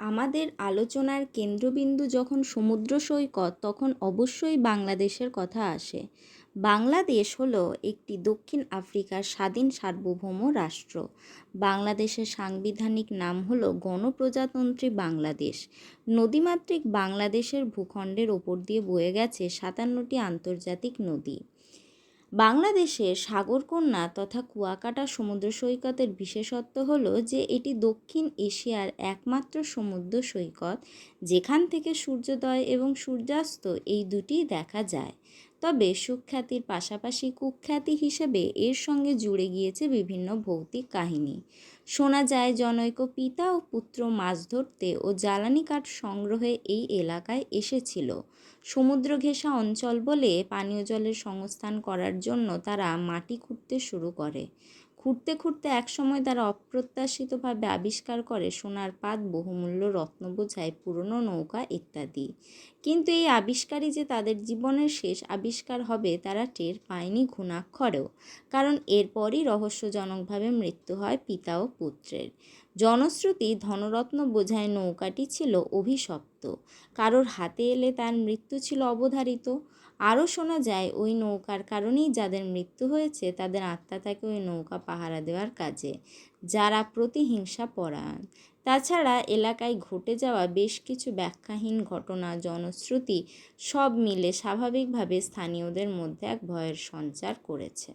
আমাদের আলোচনার কেন্দ্রবিন্দু যখন সমুদ্র সৈকত, তখন অবশ্যই বাংলাদেশের কথা আসে। বাংলাদেশ হলো একটি দক্ষিণ আফ্রিকার স্বাধীন সার্বভৌম রাষ্ট্র। বাংলাদেশের সাংবিধানিক নাম হলো গণপ্রজাতন্ত্রী বাংলাদেশ। নদীমাতৃক বাংলাদেশের ভূখণ্ডের ওপর দিয়ে বয়ে গেছে সাতান্নটি আন্তর্জাতিক নদী। বাংলাদেশের সাগরকন্যা তথা কুয়াকাটা সমুদ্র সৈকতের বিশেষত্ব হল যে এটি দক্ষিণ এশিয়ার একমাত্র সমুদ্র সৈকত, যেখান থেকে সূর্যোদয় এবং সূর্যাস্ত এই দুটি দেখা যায়। তবে সুখ্যাতির পাশাপাশি কুখ্যাতি হিসেবে এর সঙ্গে জুড়ে গিয়েছে বিভিন্ন ভৌতিক কাহিনী। শোনা যায় জনৈক পিতা ও পুত্র মাছ ধরতে ও জ্বালানি কাঠ সংগ্রহে এই এলাকায় এসেছিল। সমুদ্র ঘেঁষা অঞ্চল বলে পানীয় জলের সংস্থান করার জন্য তারা মাটি খুঁড়তে শুরু করে। খুঁড়তে খুঁড়তে একসময় তারা অপ্রত্যাশিতভাবে আবিষ্কার করে সোনার পাত, বহুমূল্য রত্ন বোঝায় পুরনো নৌকা ইত্যাদি। কিন্তু এই আবিষ্কারই যে তাদের জীবনের শেষ আবিষ্কার হবে, তারা টের পায়নি ঘুণাক্ষরেও। কারণ এরপরই রহস্যজনকভাবে মৃত্যু হয় পিতা ও পুত্রের। জনশ্রুতি ধনরত্ন বোঝায় নৌকাটি ছিল অভিশপ্ত। কারোর হাতে এলে তার মৃত্যু ছিল অবধারিত। আরও শোনা যায়, ওই নৌকার কারণেই যাদের মৃত্যু হয়েছে, তাদের আত্মা তাকে ওই নৌকা পাহারা দেওয়ার কাজে, যারা প্রতিহিংসা পরায়ণ। তাছাড়া এলাকায় ঘটে যাওয়া বেশ কিছু ব্যাখ্যাহীন ঘটনা, জনশ্রুতি সব মিলে স্বাভাবিকভাবে স্থানীয়দের মধ্যে এক ভয়ের সঞ্চার করেছে।